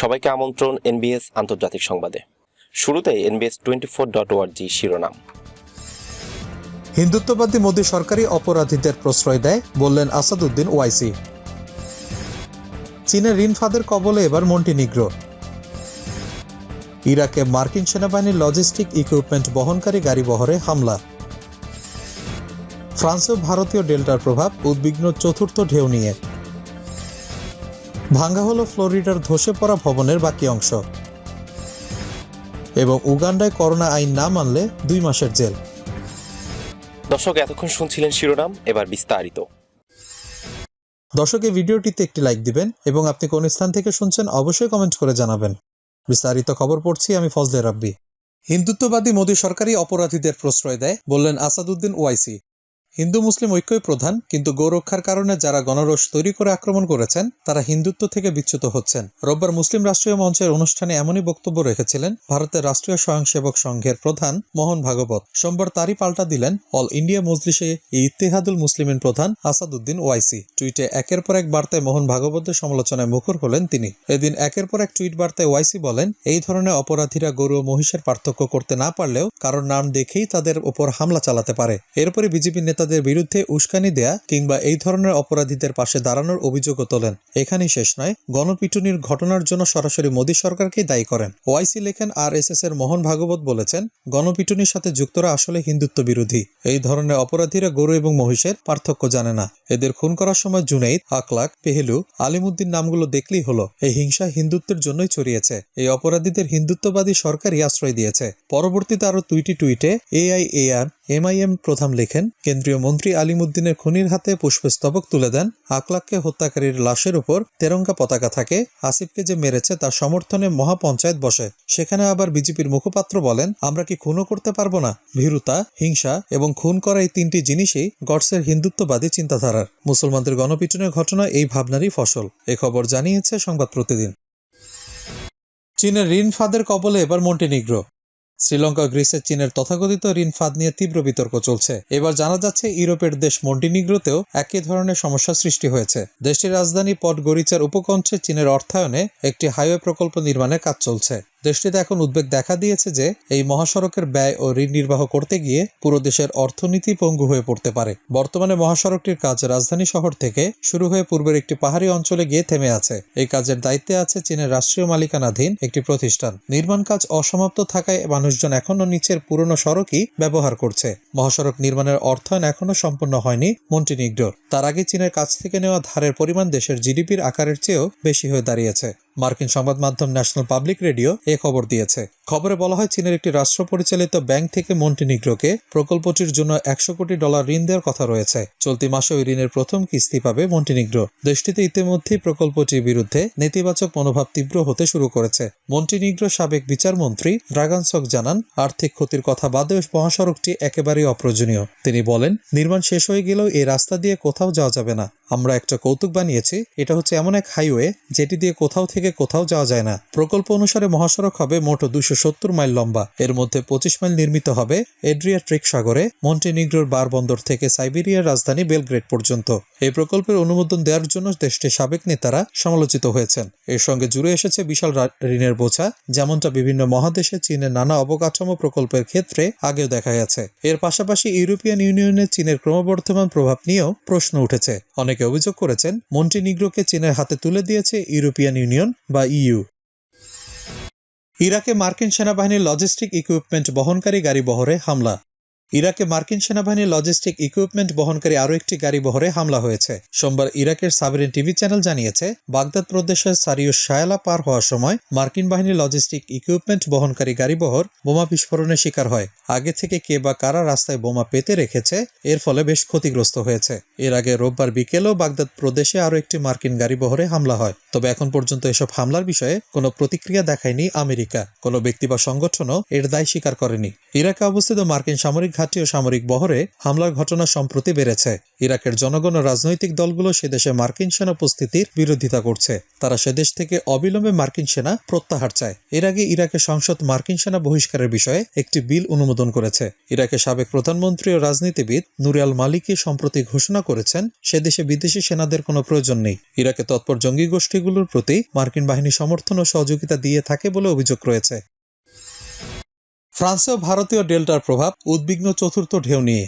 সবাইকে আমন্ত্রণ এনবিএস আন্তর্জাতিক সংবাদে। শুরুতে এনবিএস টোয়েন্টি ফোর ডট ওয়ার্জি শিরোনাম। হিন্দুত্ববাদী মোদী সরকারি অপরাধীদের প্রশ্রয় দেয়, বললেন আসাদুদ্দিন ওয়াইসি। চীনের ঋণ ফাঁদের কবলে এবার মন্টিনিগ্রো ইরাকে মার্কিন সেনাবাহিনীর লজিস্টিক ইকুইপমেন্ট বহনকারী গাড়ি বহরে হামলা। ফ্রান্সেও ভারতীয় ডেল্টার প্রভাব, উদ্বিগ্ন চতুর্থ ঢেউ নিয়ে। ভাঙ্গা হলো ফ্লোরিডার ধসে পড়া ভবনের বাকি অংশ। এবং উগান্ডায় করোনা আইন না মানলে দুই মাসের জেল। দর্শক এতক্ষণ শুনছিলেন শিরোনাম এবার বিস্তারিত। দর্শক এই ভিডিওটিতে একটি লাইক দিবেন এবং আপনি কোন স্থান থেকে শুনছেন অবশ্যই কমেন্ট করে জানাবেন। বিস্তারিত খবর পড়ছি আমি ফজলে রাব্বি। হিন্দুত্ববাদী মোদী সরকারি অপরাধীদের প্রশ্রয় দেয় বললেন আসাদুদ্দিন ওয়াইসি। হিন্দু মুসলিম ঐক্যই প্রধান, কিন্তু গৌরক্ষার কারণে যারা গণরোষ তৈরি করে আক্রমণ করেছেন, তারা হিন্দুত্ব থেকে বিচ্যুত হচ্ছেন। রোববার মুসলিম রাষ্ট্রীয় মঞ্চের অনুষ্ঠানে এমনই বক্তব্য রেখেছিলেন ভারতের রাষ্ট্রীয় স্বয়ংসেবক সংঘের প্রধান মোহন ভাগবত। সোমবার তারই পাল্টা দিলেন অল ইন্ডিয়া মজলিসে ইতিহাদুল মুসলিমের প্রধান আসাদুদ্দিন ওয়াইসি। টুইটে একের পর এক বার্তায় মোহন ভাগবতের সমালোচনায় মুখর হলেন তিনি। এদিন একের পর এক টুইট বার্তায় ওয়াইসি বলেন, এই ধরনের অপরাধীরা গরু ও মহিষের পার্থক্য করতে না পারলেও কারোর নাম দেখেই তাদের উপর হামলা চালাতে পারে। এরপরে বিজেপি নেতাদের বিরুদ্ধে উস্কানি দেয়া কিংবা এই ধরনের অপরাধীদের পাশে দাঁড়ানোর অভিযোগও তোলেন। এখানেই শেষ নয়, গণপিটুনির ঘটনার জন্য সরাসরি মোদী সরকারকেই দায়ী করেন। ওয়াইসি লেখেন আর এস এস এর মোহন ভাগবত বলেছেন, গণপিটুনির সাথে যুক্তরা আসলে হিন্দুত্ব বিরোধী। এই ধরনের অপরাধীরা গরু এবং মহিষের পার্থক্য জানে না। এদের খুন করার সময় জুনাইদ, আকলাক, পেহেলু, আলিমুদ্দিন নামগুলো দেখলেই হলো, এই হিংসা হিন্দুত্বের জন্যই ছড়িয়েছে। এই অপরাধীদের হিন্দুত্ববাদী সরকারই আশ্রয় দিয়েছে। পরবর্তীতে আরও দুইটি টুইটে এআইএআর এমআইএম প্রধান লেখেন, কেন্দ্রীয় মন্ত্রী আলিমুদ্দিনের খুনির হাতে পুষ্পস্তবক তুলে দেন। আকলাককে হত্যাকারীর লাশের উপর তেরঙ্গা পতাকা থাকে। আসিফকে যে মেরেছে তার সমর্থনে মহাপঞ্চায়েত বসে। সেখানে আবার বিজেপির মুখপাত্র বলেন, আমরা কি খুনও করতে পারব না। ভীরুতা, হিংসা এবং খুন করা এই তিনটি জিনিসই গডসের হিন্দুত্ববাদী চিন্তাধারার। মুসলমানদের গণপিটুনের ঘটনা এই ভাবনারই ফসল। এ খবর জানিয়েছে সংবাদ প্রতিদিন। চীনের ঋণ ফাঁদের কবলে এবার মন্টিনিগ্রো। শ্রীলঙ্কা গ্রিসে চীনের তথাকথিত ঋণ ফাঁদ নিয়ে তীব্র বিতর্ক চলছে। এবার জানা যাচ্ছে, ইউরোপের দেশ মন্টিনিগ্রোতেও একই ধরনের সমস্যা সৃষ্টি হয়েছে। দেশটির রাজধানী পট গরিচার উপকণ্ঠে চীনের অর্থায়নে একটি হাইওয়ে প্রকল্প নির্মাণের কাজ চলছে। দেশটিতে এখন উদ্বেগ দেখা দিয়েছে যে এই মহাসড়কের ব্যয় ও ঋণ নির্বাহ করতে গিয়ে পুরো দেশের অর্থনীতি পঙ্গু হয়ে পড়তে পারে। বর্তমানে মহাসড়কটির কাজ রাজধানী শহর থেকে শুরু হয়ে পূর্বের একটি পাহাড়ি অঞ্চলে গিয়ে থেমে আছে। এই কাজের দায়িত্বে আছে চীনের রাষ্ট্রীয় মালিকানাধীন একটি প্রতিষ্ঠান। নির্মাণ কাজ অসমাপ্ত থাকায় মানুষজন এখনও নিচের পুরনো সড়কই ব্যবহার করছে। মহাসড়ক নির্মাণের অর্থায়ন এখনও সম্পন্ন হয়নি মন্টিনিগ্রোর তার আগে চীনের কাছ থেকে নেওয়া ধারের পরিমাণ দেশের জিডিপির আকারের চেয়েও বেশি হয়ে দাঁড়িয়েছে। মার্কিন সংবাদ মাধ্যম ন্যাশনাল পাবলিক রেডিও এ খবর দিয়েছে। খবরে বলা হয়, চীনের একটি রাষ্ট্র পরিচালিত ব্যাংক থেকে মন্টিনিগ্রোকে প্রকল্পটির জন্য একশো কোটি ডলার ঋণ দেওয়ার কথা রয়েছে। চলতি মাসে ওই ঋণের প্রথম কিস্তি পাবে মন্টিনিগ্রো। দেশটিতে ইতিমধ্যেই প্রকল্পটির বিরুদ্ধে নেতিবাচক মনোভাব তীব্র হতে শুরু করেছে। মন্টিনিগ্রো সাবেক বিচারমন্ত্রী ড্রাগানসক জানান, আর্থিক ক্ষতির কথা বাদেও মহাসড়কটি একেবারেই অপ্রয়োজনীয়। তিনি বলেন, নির্মাণ শেষ হয়ে গেলেও এই রাস্তা দিয়ে কোথাও যাওয়া যাবে না। আমরা একটা কৌতুক বানিয়েছি, এটা হচ্ছে এমন এক হাইওয়ে, যেটি দিয়ে কোথাও থেকে কোথাও যাওয়া যায় না। প্রকল্প অনুসারে মহাসড়ক হবে মোট দুশো সত্তর মাইল লম্বা। এর মধ্যে পঁচিশ মাইল নির্মিত হবে এড্রিয়াট্রিক সাগরে, মন্টিনিগ্রোর বার বন্দর থেকে সাইবেরিয়ার রাজধানী বেলগ্রেড পর্যন্ত। এই প্রকল্পের অনুমোদন দেওয়ার জন্য দেশটির সাবেক নেতারা সমালোচিত হয়েছেন। এর সঙ্গে জুড়ে এসেছে বিশাল ঋণের বোঝা, যেমনটা বিভিন্ন মহাদেশে চীনের নানা অবকাঠামো প্রকল্পের ক্ষেত্রে আগেও দেখা গেছে। এর পাশাপাশি ইউরোপিয়ান ইউনিয়নে চীনের ক্রমবর্ধমান প্রভাব নিয়েও প্রশ্ন উঠেছে। অনেকে অভিযোগ করেছেন, মন্টিনিগ্রোকে চীনের হাতে তুলে দিয়েছে ইউরোপিয়ান ইউনিয়ন বা ইইউ। ইরাকে মার্কিন সেনাবাহিনীর লজিস্টিক ইকুইপমেন্ট বহনকারী গাড়ি বহরে হামলা। ইরাকে মার্কিন সেনাবাহিনীর লজিস্টিক ইকুইপমেন্ট বহনকারী আরও একটি গাড়ি বহরে হামলা হয়েছে। সোমবার ইরাকের সাবরিন টিভি চ্যানেল জানিয়েছে, বাগদাদ প্রদেশের সারিও শায়ালা পার হওয়ার সময় মার্কিন বাহিনীর লজিস্টিক ইকুইপমেন্ট বহনকারী গাড়ি বহর বোমা বিস্ফোরণের শিকার হয়। আগে থেকে কে বা কারা রাস্তায় বোমা পেতে রেখেছে, এর ফলে বেশ ক্ষতিগ্রস্ত হয়েছে। এর আগে রোববার বিকেলেও বাগদাদ প্রদেশে আরও একটি মার্কিন গাড়ি বহরে হামলা হয়। তবে এখন পর্যন্ত এসব হামলার বিষয়ে কোনো প্রতিক্রিয়া দেখায়নি আমেরিকা। কোনো ব্যক্তি বা সংগঠনও এর দায় স্বীকার করেনি। ইরাকে অবস্থিত মার্কিন সামরিক ঘাঁটি ও সামরিক বহরে হামলার ঘটনা সম্প্রতি বেড়েছে। ইরাকের জনগণ ও রাজনৈতিক দলগুলো সে দেশে মার্কিন সেনা উপস্থিতির বিরোধিতা করছে। তারা সে দেশ থেকে অবিলম্বে মার্কিন সেনা প্রত্যাহার চায়। এর আগে ইরাকের সংসদ মার্কিন সেনা বহিষ্কারের বিষয়ে একটি বিল অনুমোদন করেছে। ইরাকের সাবেক প্রধানমন্ত্রী ও রাজনীতিবিদ নুরিয়াল মালিকি সম্প্রতি ঘোষণা করেছেন, সে দেশে বিদেশি সেনাদের কোনো প্রয়োজন নেই। ইরাকে তৎপর জঙ্গি গোষ্ঠীগুলোর প্রতি মার্কিন বাহিনী সমর্থন ও সহযোগিতা দিয়ে থাকে বলে অভিযোগ রয়েছে। ফ্রান্সে ও ভারতীয় ডেল্টার প্রভাব উদ্বিগ্ন চতুর্থ ঢেউ নিয়ে।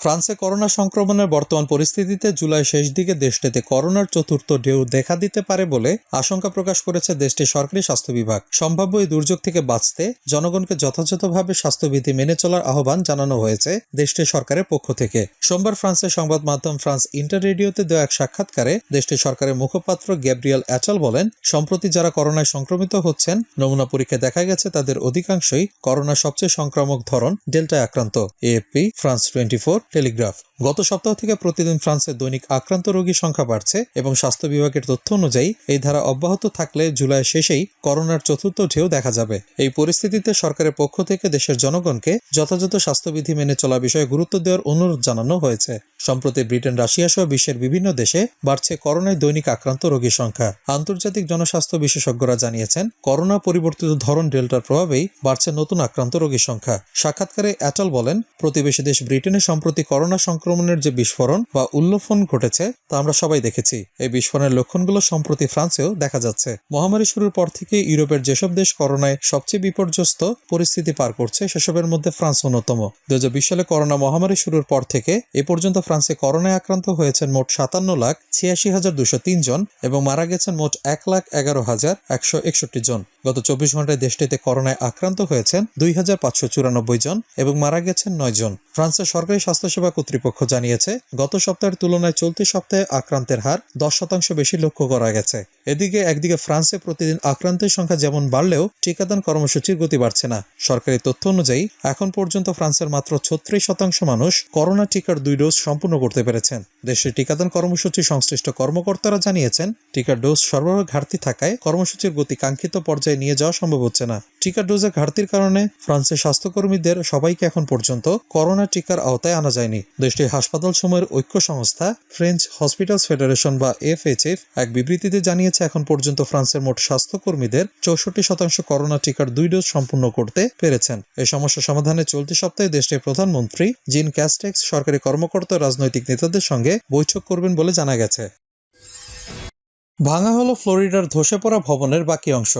ফ্রান্সে করোনা সংক্রমণের বর্তমান পরিস্থিতিতে জুলাই শেষ দিকে দেশটিতে করোনার চতুর্থ ঢেউ দেখা দিতে পারে বলে আশঙ্কা প্রকাশ করেছে দেশটির সরকারি স্বাস্থ্য বিভাগ। সম্ভাব্য এই দুর্যোগ থেকে বাঁচতে জনগণকে যথাযথভাবে স্বাস্থ্যবিধি মেনে চলার আহ্বান জানানো হয়েছে দেশটির সরকারের পক্ষ থেকে। সোমবার ফ্রান্সের সংবাদ মাধ্যম ফ্রান্স ইন্টার রেডিওতে দেওয়া এক সাক্ষাৎকারে দেশটির সরকারের মুখপাত্র গ্যাব্রিয়াল অ্যাচাল বলেন, সম্প্রতি যারা করোনায় সংক্রমিত হচ্ছেন, নমুনা পরীক্ষায় দেখা গেছে তাদের অধিকাংশই করোনার সবচেয়ে সংক্রামক ধরন ডেল্টায় আক্রান্ত। AFP, France twenty four Telegraph. গত সপ্তাহ থেকে প্রতিদিন ফ্রান্সে দৈনিক আক্রান্ত রোগীর সংখ্যা বাড়ছে এবং স্বাস্থ্য বিভাগের তথ্য অনুযায়ী এই ধারা অব্যাহত থাকলে জুলাই শেষেই করোনার চতুর্থ ঢেউ দেখা যাবে। এই পরিস্থিতিতে সরকারের পক্ষ থেকে দেশের জনগণকে যথাযথ স্বাস্থ্যবিধি মেনে চলা বিষয়ে গুরুত্ব দেওয়ার অনুরোধ জানানো হয়েছে। সম্প্রতি ব্রিটেন, রাশিয়া সহ বিশ্বের বিভিন্ন দেশে বাড়ছে করোনায় দৈনিক আক্রান্ত রোগীর সংখ্যা। আন্তর্জাতিক জনস্বাস্থ্য বিশেষজ্ঞরা জানিয়েছেন, করোনা পরিবর্তিত ধরন ডেল্টার প্রভাবেই বাড়ছে নতুন আক্রান্ত রোগীর সংখ্যা। সাক্ষাৎকারে অ্যাটল বলেন, প্রতিবেশী দেশ ব্রিটেনে সম্প্রতি করোনা সংক্রমণের যে বিস্ফোরণ বা উল্লফন ঘটেছে, তা আমরা সবাই দেখেছি। এই বিস্ফোরণের লক্ষণগুলো সম্প্রতি ফ্রান্সেও দেখা যাচ্ছে। মহামারী শুরুর পর থেকে ইউরোপের যেসব দেশ করোনায় সবচেয়ে বিপর্যস্ত পরিস্থিতি পার করছে, সেসবের মধ্যে ফ্রান্স অন্যতম। দু সালে করোনা মহামারী শুরুর পর থেকে এ পর্যন্ত ফ্রান্সে করোনায় আক্রান্ত হয়েছেন মোট সাতান্ন লাখ ছিয়াশি হাজার দুশো তিন জন এবং মারা গেছেন মোট এক লাখ এগারো হাজার একশো একষট্টি জন। গত চব্বিশ ঘন্টায় দেশটিতে করোনায় আক্রান্ত হয়েছেন দুই হাজার পাঁচশো চুরানব্বই জন এবং মারা গেছেন নয় জন। ফ্রান্সের সরকারি স্বাস্থ্যসেবা কর্তৃপক্ষ জানিয়েছে, গত সপ্তাহের তুলনায় চলতি সপ্তাহে আক্রান্তের হার দশ শতাংশ বেশি লক্ষ্য করা গেছে। এদিকে একদিকে ফ্রান্সে প্রতিদিন আক্রান্তের সংখ্যা যেমন বাড়লেও টিকাদান কর্মসূচির গতি বাড়ছে না। সরকারি তথ্য অনুযায়ী, এখন পর্যন্ত ফ্রান্সের মাত্র ছত্রিশ শতাংশ মানুষ করোনা টিকার দুই ডোজ সম্পূর্ণ করতে পেরেছেন। দেশের টিকাদান কর্মসূচি সংশ্লিষ্ট কর্মকর্তারা জানিয়েছেন, টিকার ডোজ সরবরাহ ঘাটতি থাকায় কর্মসূচির গতি কাঙ্ক্ষিত পর্যায়ে নিয়ে যাওয়া সম্ভব হচ্ছে না। টিকার ডোজের ঘাটতির কারণে ফ্রান্সের স্বাস্থ্যকর্মীদের সবাইকে এখন পর্যন্ত করোনা টিকার আওতায় আনা যায়নি। দেশটির হাসপাতাল সময়ের ঐক্য সংস্থা ফ্রেঞ্চ হসপিটালস ফেডারেশন বা এফএইচএফ, এক বিবৃতিতে জানিয়েছে, এখন পর্যন্ত ফ্রান্সের মোট স্বাস্থ্যকর্মীদের চৌষট্টি শতাংশ করোনা টিকার দুই ডোজ সম্পূর্ণ করতে পেরেছেন। এই সমস্যা সমাধানে চলতি সপ্তাহে দেশটির প্রধানমন্ত্রী জিন ক্যাস্টেক্স সরকারি কর্মকর্তা রাজনৈতিক নেতাদের সঙ্গে বৈঠক করবেন বলে জানা গেছে। ভাঙা হলো ফ্লোরিডার ধসে পড়া ভবনের বাকি অংশ।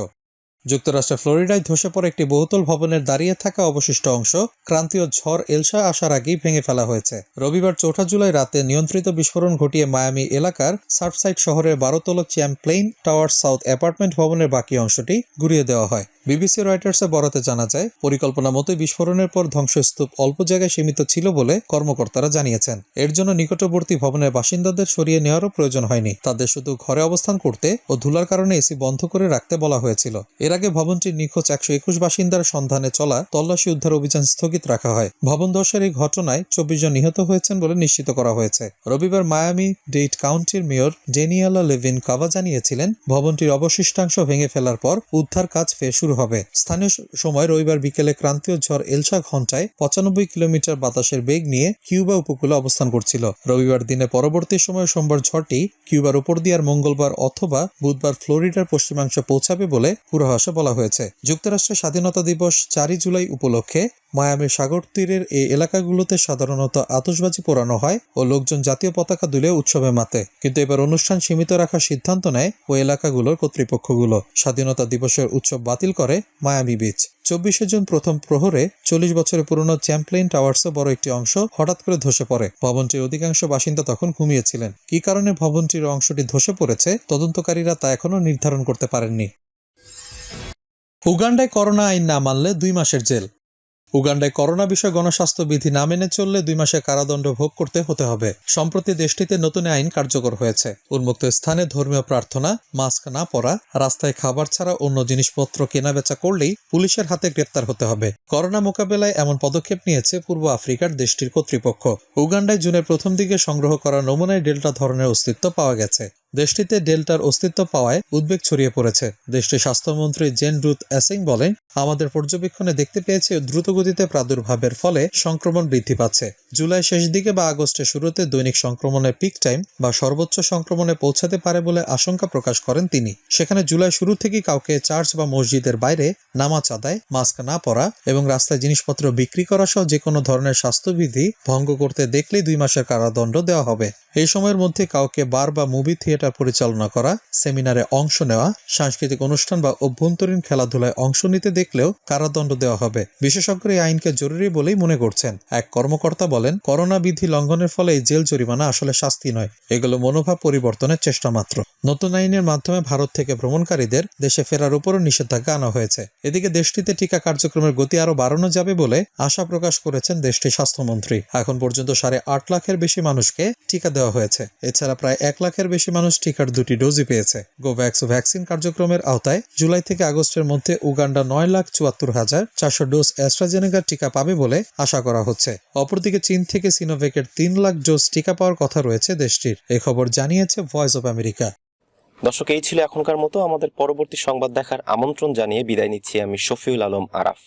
যুক্তরাষ্ট্রের ফ্লোরিডায় ধসে পড়া একটি বহুতল ভবনের দাঁড়িয়ে থাকা অবশিষ্ট অংশ ক্রান্তীয় ঝড় এলসা আসার আগেই ভেঙে ফেলা হয়েছে। রবিবার চৌঠা জুলাই রাতে নিয়ন্ত্রিত বিস্ফোরণ ঘটিয়ে মায়ামি এলাকার সার্ফসাইড শহরের বারোতল চ্যাম্পলেইন টাওয়ার সাউথ অ্যাপার্টমেন্ট ভবনের বাকি অংশটি গুড়িয়ে দেওয়া হয়। বিবিসি রয়টার্সের বরাতে জানা যায়, পরিকল্পনা মতোই বিস্ফোরণের পর ধ্বংসস্তূপ অল্প জায়গায় সীমিত ছিল বলে কর্মকর্তারা জানিয়েছেন। এর জন্য নিকটবর্তী ভবনের বাসিন্দাদের সরিয়ে নেওয়ারও প্রয়োজন হয়নি। তাদের শুধু ঘরে অবস্থান করতে ও ধুলার কারণে এসি বন্ধ করে রাখতে বলা হয়েছিল। এর আগে ভবনটির নিখোঁজ একশো একুশ বাসিন্দার সন্ধানে চলা তল্লাশি উদ্ধার অভিযান স্থগিত রাখা হয়। ভবন ধসের এই ঘটনায় চব্বিশ জন নিহত হয়েছেন বলে নিশ্চিত করা হয়েছে। রবিবার মায়ামি ডেইট কাউন্টির মেয়র ডেনিয়ালা লেভিন কাবা জানিয়েছিলেন, ভবনটির অবশিষ্টাংশ ভেঙে ফেলার পর উদ্ধার কাজ ফের শুরু হবে। স্থানীয় সময় রবিবার বিকেলে ক্রান্তীয় ঝড় এলসা ঘন্টায় পঁচানব্বই কিলোমিটার বাতাসের বেগ নিয়ে কিউবা উপকূলে অবস্থান করছিল। রবিবার দিনে পরবর্তী সময় সোমবার ঝড়টি কিউবার উপর দিয়ে আর মঙ্গলবার অথবা বুধবার ফ্লোরিডার পশ্চিমাংশ পৌঁছাবে বলে পূর্বাভাসে বলা হয়েছে। যুক্তরাষ্ট্রের স্বাধীনতা দিবস চারই জুলাই উপলক্ষে মায়ামির সাগর তীরের এই এলাকাগুলোতে সাধারণত আতশবাজি পোড়ানো হয় ও লোকজন জাতীয় পতাকা দুলে উৎসবে মাতে। কিন্তু এবার অনুষ্ঠান সীমিত রাখার সিদ্ধান্ত নেয় ও এলাকাগুলোর কর্তৃপক্ষগুলো। স্বাধীনতা দিবসের উৎসব বাতিল করে মায়ামি বিচ। চব্বিশে জুন প্রথম প্রহরে চল্লিশ বছরের পুরনো চ্যাম্পলেইন টাওয়ার্সের বড় একটি অংশ হঠাৎ করে ধসে পড়ে। ভবনটির অধিকাংশ বাসিন্দা তখন ঘুমিয়েছিলেন। কি কারণে ভবনটির অংশটি ধসে পড়েছে? তদন্তকারীরা তা এখনও নির্ধারণ করতে পারেননি। উগান্ডায় করোনা আইন না মানলে দুই মাসের জেল। উগান্ডায় করোনা বিষয় গণস্বাস্থ্য বিধি না মেনে চললে দুই মাসের কারাদণ্ড ভোগ করতে হতে হবে। সম্প্রতি দেশটিতে নতুন আইন কার্যকর হয়েছে। উন্মুক্ত স্থানে ধর্মীয় প্রার্থনা, মাস্ক না পরা, রাস্তায় খাবার ছাড়া অন্য জিনিসপত্র কেনাবেচা করলেই পুলিশের হাতে গ্রেপ্তার হতে হবে। করোনা মোকাবেলায় এমন পদক্ষেপ নিয়েছে পূর্ব আফ্রিকার দেশটির কর্তৃপক্ষ। উগান্ডায় জুনের প্রথম দিকে সংগ্রহ করা নমুনায় ডেল্টা ধরনের অস্তিত্ব পাওয়া গেছে। দেশটিতে ডেল্টার অস্তিত্ব পাওয়ায় উদ্বেগ ছড়িয়ে পড়েছে। দেশটির স্বাস্থ্যমন্ত্রী জেন রুথ অ্যাসিং বলেন, আমাদের পর্যবেক্ষণে দেখতে পেয়েছে দ্রুতগতিতে প্রাদুর্ভাবের ফলে সংক্রমণ বৃদ্ধি পাচ্ছে। জুলাই শেষ দিকে বা আগস্টের শুরুতে দৈনিক সংক্রমণের পিক টাইম বা সর্বোচ্চ সংক্রমণে পৌঁছাতে পারে বলে আশঙ্কা প্রকাশ করেন তিনি। সেখানে জুলাই শুরু থেকেই কাউকে চার্চ বা মসজিদের বাইরে নামাজ আদায়, মাস্ক না পরা এবং রাস্তায় জিনিসপত্র বিক্রি করা সহ যে কোনো ধরনের স্বাস্থ্যবিধি ভঙ্গ করতে দেখলেই দুই মাসের কারাদণ্ড দেওয়া হবে। এই সময়ের মধ্যে কাউকে বার বা মুভি থিয়েটার পরিচালনা করা, সেমিনারে অংশ নেওয়া, সাংস্কৃতিক অনুষ্ঠান বা অভ্যন্তরীণ খেলাধুলায় অংশ নিতে দেখলেও কারাদণ্ড দেওয়া হবে। বিশেষজ্ঞরা এই আইনকে জরুরি বলেই মনে করছেন। এক কর্মকর্তা বলেন, করোনা বিধি লঙ্ঘনের ফলে এই জেল জরিমানা আসলে শাস্তি নয়। এগুলো মনোভাব পরিবর্তনের চেষ্টা মাত্র। নতুন আইনের মাধ্যমে ভারত থেকে ভ্রমণকারীদের দেশে ফেরার উপরও নিষেধাজ্ঞা আনা হয়েছে। এদিকে দেশটিতে টিকা কার্যক্রমের গতি আরও বাড়ানো যাবে বলে আশা প্রকাশ করেছেন দেশটির স্বাস্থ্যমন্ত্রী। এখন পর্যন্ত সাড়ে আট লাখের বেশি মানুষকে টিকা দেওয়া হয়েছে। এছাড়া প্রায় এক লাখের বেশি মানুষ টিকার দুটি ডোজই পেয়েছে। গোভ্যাক্স ভ্যাকসিন কার্যক্রমের আওতায় জুলাই থেকে আগস্টের মধ্যে উগান্ডা নয় লাখ চুয়াত্তর হাজার চারশো ডোজ অ্যাস্ট্রাজেনেকার টিকা পাবে বলে আশা করা হচ্ছে। অপরদিকে চীন থেকে সিনোভেকের তিন লাখ ডোজ টিকা পাওয়ার কথা রয়েছে দেশটির। এ খবর জানিয়েছে ভয়েস অব আমেরিকা। দর্শক, এই ছিল এখনকার মতো। আমাদের পরবর্তী সংবাদ দেখার আমন্ত্রণ জানিয়ে বিদায় নিচ্ছি আমি শফিউল আলম আরাফ।